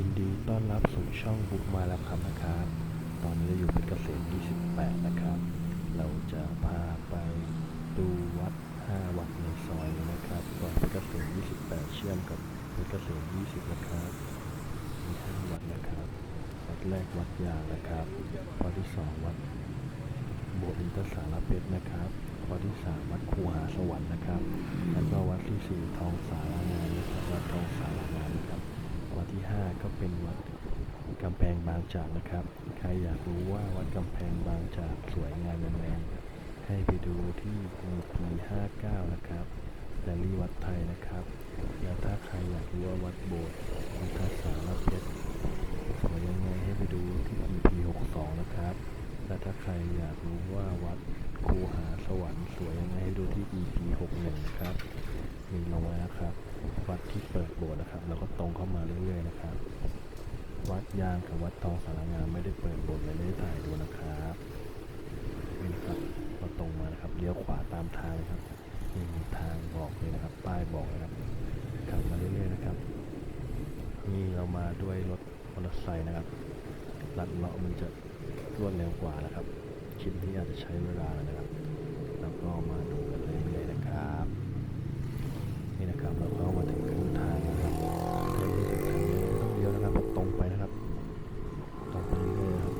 ยินดีต้อนรับสู่ช่องบุ๊กมาแล้วครับนะครับ ตอนนี้เราอยู่เพชรเกษม28 นะครับ เราจะพาไปดูวัด 5 วัดในซอยนะครับก่อนเพชรเกษม28 เชื่อมกับเพชรเกษม20 นะครับมี5วัดนะครับ วัดแรกวัดยางนะครับวัดที่ 2 วัดโบสถ์อินทสารเพชรนะครับวัดที่ 3 วัดคูหาสวรรค์นะครับ แล้วก็วัดที่ 4 ทองสารางานนะครับวัดทองสารางานนะครับ วัดที่ 5 ก็เป็นวัดกำแพงบางจากนะครับ ใครอยากรู้ว่าวัดกำแพงบางจากสวยงามยังไงให้ไปดูที่ปี 59 นะครับแดลี่วัดไทยนะครับ แล้วถ้าใครอยากรู้ว่าวัดโบสถ์อินทสารเพชรสวยยังไงให้ไปดูที่ EP 62 นะครับ และถ้าใครอยากรู้ว่าวัดคูหาสวรรค์สวยยังไงให้ดูที่ EP 61 นะครับ มีลงไว้นะครับ วัดที่เปิดโบสถ์นะครับแล้วก็ตรงเข้ามาเรื่อยๆนะครับ วัดยางกับวัดทองสารงามไม่ได้เปิดโบสถ์เลยไม่ได้ถ่ายดูนะครับนี่ครับเราตรงมานะครับเลี้ยวขวาตามทางนะครับนี่มีทางบอกเลยนะครับ ป้ายบอกนะครับขับมาเรื่อยๆนะครับนี่เรามาด้วยรถมอเตอร์ไซค์นะครับลัดเลาะมันจะรวดเร็วกว่านะครับคลิปนี้อาจจะใช้เวลานะครับ แล้วก็มาดูกันเรื่อยๆนะครับ นี่นะครับเราเข้ามาถึงครึ่งทางแล้วครับใกล้ที่ถึงทางนี้ไม่ต้องเลี้ยวนะครับเราตรงไปนะครับ ตรงไปเรื่อยๆนะครับ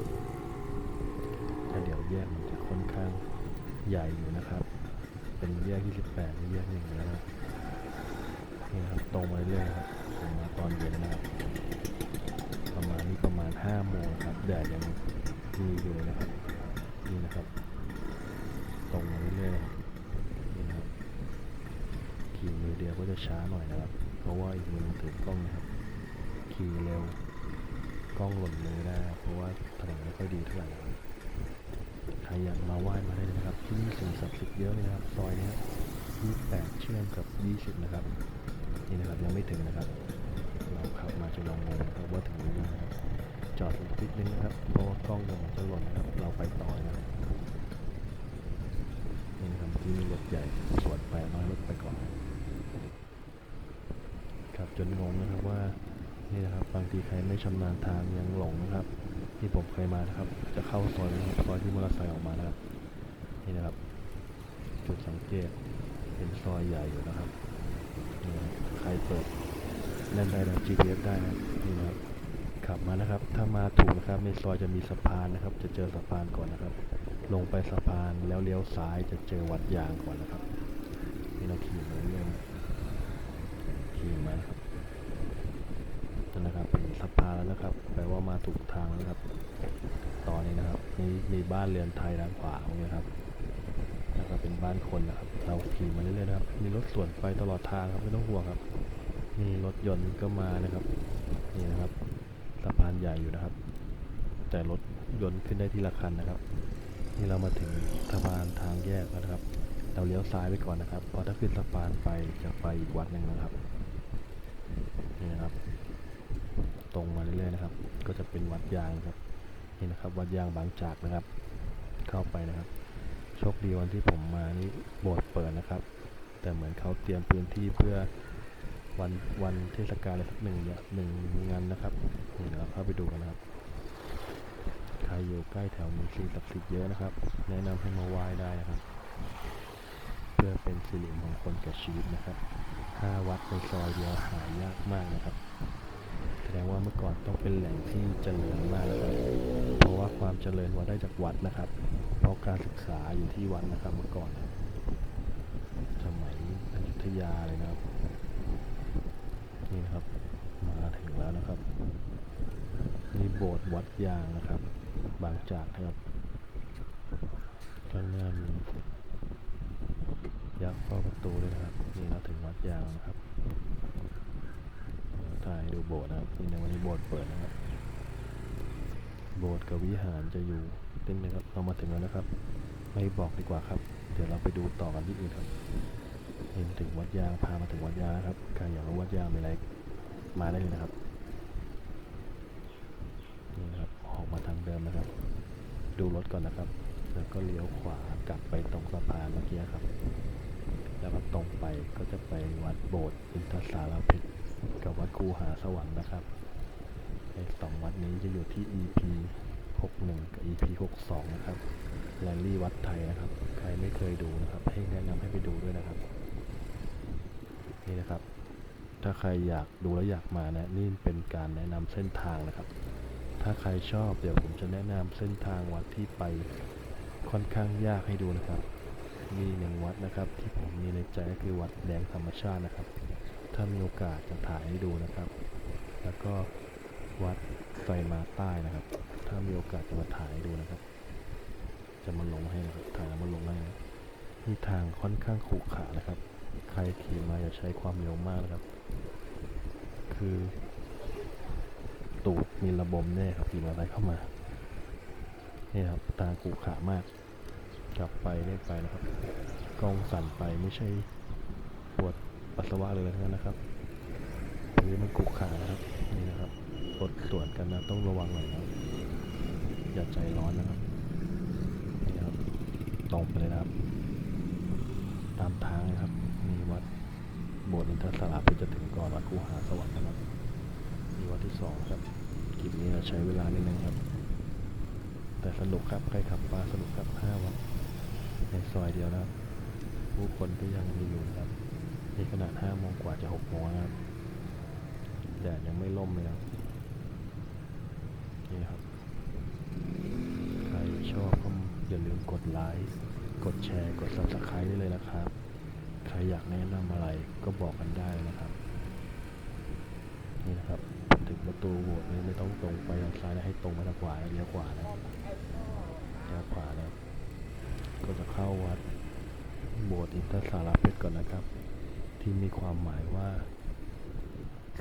แต่เดี๋ยวแยกมันจะค่อนข้างใหญ่อยู่นะครับ เป็นแยก 28นี่แยกหนึ่งแล้วนะครับนี่นะครับตรงมาเรื่อยๆนะครับผมมาตอนเย็นนะครับ ประมาณนี้ประมาณ5โมงครับแดดยังมีอยู่เลยนะครับ นี่นะครับ ตรงมาเรื่อยๆนะครับนี่นะครับ ขี่มือเดียวก็จะช้าหน่อยนะครับ เพราะ ว่าอีกกล้องนะครับ ขี่เร็ว กล้องหล่นมือได้ครับเพราะว่าถนนไม่ค่อยดีเท่าไหร่ครับใครอยากมาไหว้มาได้นะครับ ที่นี่สิ่งศักดิ์สิทธิ์เยอะเลยนะครับ ซอยนี้28เชื่อมกับ20นะครับ นี่นะครับยังไม่ถึงนะครับ เราขับมาจะลองงงครับว่าถึงหรือยังนะครับจอดอีกนิดนึงนะครับ เพราะว่ากล้องเดี๋ยวมันจะหล่นนะครับ เราไปต่อนะครับนี่นะครับที่มีรถใหญ่สวนไปน้อยรถไปก่อน ครับ จนงงนะครับว่านี่นะครับบางทีใครไม่ชำนาญทางยังหลงนะครับที่ผมเคยมานะครับ จะเข้าซอยนะครับซอยที่มอเตอร์ไซค์ออกมานะครับนี่นะครับ จุดสังเกตเป็นซอยใหญ่อยู่นะครับใครเปิดเล่นได้นะ GPS ได้นะนี่นะครับขับมานะครับ ถ้ามาถูกนะครับในซอยจะมีสะพานนะครับ จะเจอสะพานก่อนนะครับ ลงไปสะพานแล้วเลี้ยวซ้ายจะเจอวัดยางก่อนนะครับนี่เราขี่มาเรื่อยๆขี่มานะครับนั่นนะครับเป็นสะพานแล้วนะครับ แปลว่าางนะครับ ตอนนี้นะครับมีมีบ้านเรือนไทยด้านขวาตรงนี้ครับแล้วก็เป็นบ้านคนนะครับ เราขี่มาเรื่อยๆนะครับ มีรถสวนไปตลอดทางครับไม่ต้องห่วงครับ มีรถยนต์ก็มานะครับ นี่นะครับสะพานใหญ่อยู่นะครับ แต่รถยนต์ขึ้นได้ทีละคันนะครับนี่เรามาถึงสะพานทางแยกแล้วนะครับ เราเลี้ยวซ้ายไปก่อนนะครับเพราะถ้าขึ้นสะพานไปจะไปอีกวัดหนึ่งนะครับ นี่นะครับ ตรงมา เรื่อยๆนะครับ ก็จะเป็นวัดยางครับนี่นะครับ วัดยางบางจากนะครับ เข้าไปนะครับ โชคดีวันที่ผมมานี่โบสถ์เปิดนะครับ แต่เหมือนเขาเตรียมพื้นที่เพื่อวันวันเทศกาลอะไรสักหนึ่งอย่างหนึ่งงานนะครับนี่เดี๋ยวเราเข้าไปดูกันนะครับใครอยู่ใกล้แถวนี้สิ่งศักดิ์สิทธิ์เยอะนะครับ แนะนำให้มาไหว้ได้นะครับ เพื่อเป็นสิริมงคลแก่ชีวิตนะครับห้าวัดในซอยเดียวหายากมากนะครับ แสดงว่าเมื่อก่อนต้องเป็นแหล่งที่เจริญมากนะครับเพราะว่าความเจริญวัดได้จากวัดนะครับ เพราะการศึกษาอยู่ที่วัดนะครับเมื่อก่อน สมัยอยุธยาเลยนะครับ นี่นะครับ มาถึงแล้วนะครับ นี่โบสถ์วัดยางนะครับ บางจากนะครับข้างหน้ามียักษ์เฝ้าประตูเลยนะครับ นี่เราถึงวัดยางนะครับ โบสถ์นะครับนี่ในวันนี้โบสถ์เปิดนะครับ โบสถ์กับวิหารจะอยู่ติดนึงครับเรามาถึงแล้วนะครับ ไม่บอกดีกว่าครับ เดี๋ยวเราไปดูต่อกันที่อื่นครับเห็นถึงวัดยางพามาถึงวัดยางครับใครอยากรู้วัดยางมีอะไรมาได้เลยนะครับนี่นะครับออกมาทางเดิมนะครับ ดูรถก่อนนะครับ แล้วก็เลี้ยวขวากลับไปตรงสะพานเมื่อกี้ครับ แล้วก็ตรงไปก็จะไปวัดโบสถ์อินทสารเพชร กับวัดคูหาสวรรค์นะครับสองวัดนี้จะอยู่ที่ EP 61 กับ EP 62 นะครับแรลลี่วัดไทยนะครับ ใครไม่เคยดูนะครับ ให้แนะนำให้ไปดูด้วยนะครับ นี่นะครับ ถ้าใครอยากดูแล้วอยากมานะ นี่เป็นการแนะนำเส้นทางนะครับ ถ้าใครชอบเดี๋ยวผมจะแนะนำเส้นทางวัดที่ไปค่อนข้างยากให้ดูนะครับ มีหนึ่งวัดนะครับ ที่ผมมีในใจก็คือวัดแดงธรรมชาตินะครับ ถ้ามีโอกาสจะถ่ายให้ดูนะครับ แล้วก็วัดไฟมาใต้นะครับ ถ้ามีโอกาสจะมาถ่ายให้ดูนะครับ จะมาลงให้นะครับ ถ่ายแล้วมาลงให้นะนี่ทางค่อนข้างขรุขระนะครับ ใครขี่มาอย่าใช้ความเร็วมากนะครับ คือ ตูดมีระบมแน่ครับขี่มอเตอร์ไซค์เข้ามานี่นะครับทางขรุขระมากกลับไปเรียกไปนะครับกล้องสั่นไปไม่ใช่ปวด ปัสสาวะเลยนะครับพื้นมันขรุขระนะครับนี่นะครับรถสวนกันนะต้องระวังหน่อยนะอย่าใจร้อนนะครับนี่ครับตรงไปเลยนะครับ ตามทางนะครับมีวัดโบสถ์อินทรสารพิจะถึงก่อนวัดคูหาสวรรค์นะครับมีวัดที่สองครับคลิปนี้จะใช้เวลานิดนึงครับ แต่สนุกครับใครขับมาสนุกครับห้าวัดในซอยเดียวนะครับผู้คนก็ยังมีอยู่ครับ นี่ขนาดห้าโมงกว่าจะหกโมงนะครับแดดยังไม่ล่มเลยนะครับนี่ครับ ใครชอบก็อย่าลืมกดไลค์กดแชร์กด subscribe ได้เลยนะครับ ใครอยากแนะนำอะไรก็บอกกันได้นะครับ นี่นะครับถึงประตูโบสถ์นี้ไม่ต้องตรงไปทางซ้ายนะให้ตรงไปทางขวาเลี้ยวขวานะเลี้ยวขวานะก็จะเข้าวัดโบสถ์อินทรสารเพชรก่อนนะครับ ที่มีความหมายว่า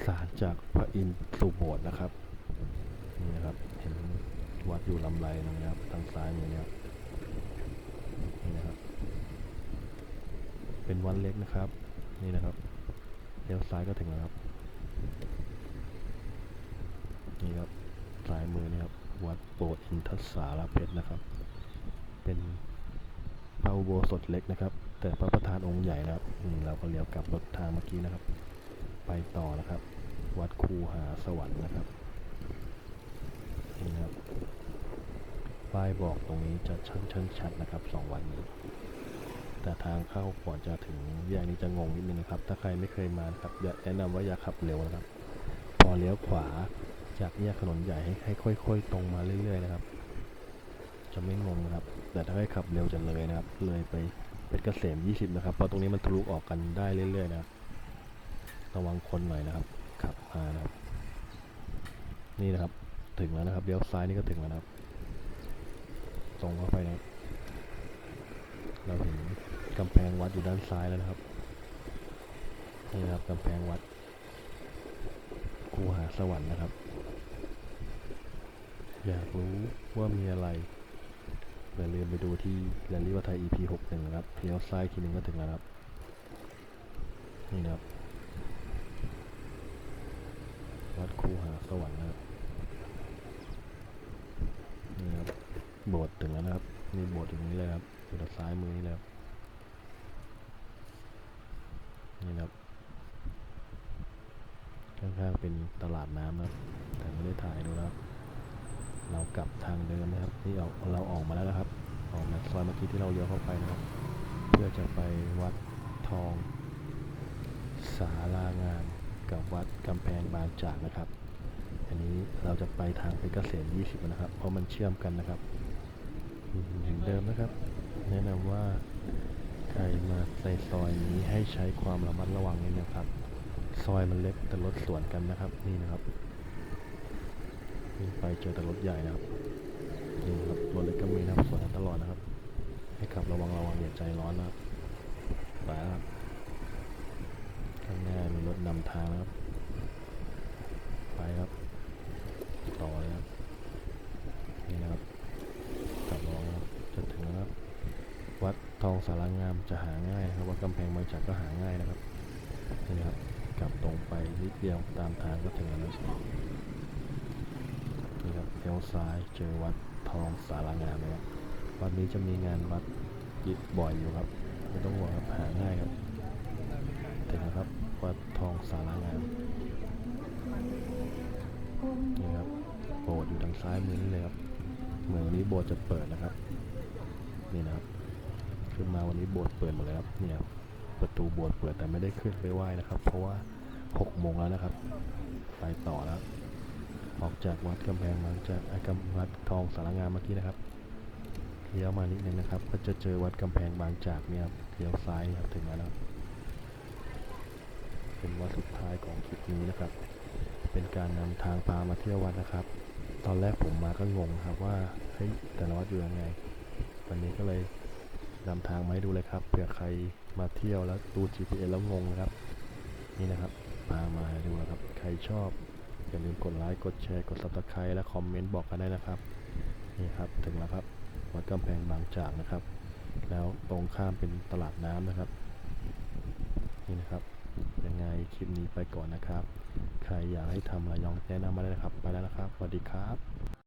สารจากพระอินทร์สู่โบสถ์นะครับนี่นะครับเห็นวัดอยู่ลำไรนี้ครับทางซ้ายมือเนะครับนี่นะครับ เป็นวัดเล็กนะครับ นี่นะครับเลี้ยวซ้ายก็ถึงแล้วครับนี่ครับซ้ายมือนี่ครับ วัดโบสถ์อินทสารเพชรนะครับ เป็นพระอุโบสถเล็กนะครับ แต่พระประธานองค์ใหญ่นะครับเราก็เลี้ยวกลับรถทางเมื่อกี้นะครับ ไปต่อนะครับ วัดคูหาสวรรค์นะครับนี่นะครับป้ายบอกตรงนี้จะชัดชัดชัดนะครับสองวันนี้ แต่ทางเข้าก่อนจะถึงแยกนี้จะงงนิดนึงนะครับ ถ้าใครไม่เคยมาครับอย่าแนะนำว่าอย่าขับเร็วนะครับ พอเลี้ยวขวาจากแยกถนนใหญ่ให้ให้ค่อย ๆ ตรงมาเรื่อย ๆ นะครับ จะไม่งงนะครับ แต่ถ้าให้ขับเร็วจะเลยนะครับ เลยไป เป็นเกษม 20 นะครับ เพราะตรงนี้มันทะลุออกกันได้เรื่อยๆนะครับ ระวังคนหน่อยนะครับขับมานะครับ นี่นะครับ ถึงแล้วนะครับเลี้ยวซ้ายนี่ก็ถึงแล้วนะครับ ตรงเข้าไปนะครับ เราเห็นกำแพงวัดอยู่ด้านซ้ายแล้วนะครับ นี่นะครับกำแพงวัดคูหาสวรรค์นะครับ อยากรู้ว่ามีอะไร อย่าลืมไปดูที่แรลลี่วัดไทย EP 61นะครับเลี้ยวซ้ายทีนึงก็ถึงแล้วครับ นี่นะครับ วัดคูหาสวรรค์นะครับนี่ครับ โบสถ์ถึงแล้วนะครับมีโบสถ์อยู่ตรงนี้เลยครับอยู่ด้านซ้ายมือนี่เลยครับนี่นะครับข้างๆเป็นตลาดน้ำนะครับ แต่ไม่ได้ถ่ายดูนะครับ เรากลับทางเดิมนะครับ ที่เราเราออกมาแล้วนะครับ ออกมาซอยเมื่อกี้ที่เราเลี้ยวเข้าไปนะครับ เพื่อจะไปวัดทองสาลางามกับวัดกำแพงบางจากนะครับ อันนี้เราจะไปทางเพชรเกษม20 นะครับ เพราะมันเชื่อมกันนะครับเหมือนเดิมนะครับ แนะนำว่าใครมาในซอยนี้ให้ใช้ความระมัดระวังนิดนะครับ ซอยมันเล็กแต่รถสวนกันนะครับนี่นะครับ วิ่งไปเจอแต่รถใหญ่นะครับนี่ครับรถเล็กก็มีนะครับสวนตลอดนะครับ ให้ขับระวังระวังอย่าใจร้อนนะครับไปครับข้างหน้ามีรถนำทางนะครับ ไปครับ ต่อเลยครับนี่นะครับขับรองนะครับจะถึงแล้วครับ วัดทองสารางามจะหาง่ายนะครับวัดกำแพงบางจากก็หาง่ายนะครับนี่นะครับกลับตรงไปนิดเดียวตามทางก็ถึงแล้วนะครับ นี่ครับเลี้ยวซ้ายเจอวัดทองสารางามนะครับวันนี้จะมีงานวัดยิบบ่อยอยู่ครับไม่ต้องห่วงครับหาง่ายครับถึงแล้วครับวัดทองสารางามนี่ครับโบสถ์อยู่ซ้ายมือนี่เลยครับเหมือนวันนี้โบสถ์จะเปิดนะครับนี่นะครับขึ้นมาวันนี้โบสถ์เปิดหมดเลยครับเนี่ยประตูโบสถ์เปิดแต่ไม่ได้ขึ้นไปไหว้นะครับ เพราะว่าหกโมงแล้วนะครับ ไปต่อแล้ว ออกจากวัดกำแพงบางจากไอ้กำวัดทองสารงามเมื่อกี้นะครับเลี้ยวมานิดนึงนะครับ ก็จะเจอวัดกำแพงบางจากเนี่ยครับเลี้ยวซ้ายครับถึงแล้วนะครับเป็นวัดสุดท้ายของคลิปนี้นะครับ เป็นการนำทางพามาเที่ยววัดนะครับ ตอนแรกผมมาก็งงครับว่าเฮ้ยแต่ละวัดอยู่ยังไง วันนี้ก็เลยนำทางมาให้ดูเลยครับเผื่อใครมาเที่ยวแล้วดู GPS แล้วงงนะครับ นี่นะครับพามาให้ดูนะครับ ใครชอบ อย่าลืมกดไลค์กดแชร์กด subscribe และคอมเมนต์บอกกันได้นะครับนี่ครับถึงแล้วครับวัดกำแพงบางจากนะครับ แล้วตรงข้ามเป็นตลาดน้ำนะครับนี่นะครับยังไงคลิปนี้ไปก่อนนะครับ ใครอยากให้ทำอะไรยองแนะนำมาได้นะครับ ไปแล้วนะครับสวัสดีครับ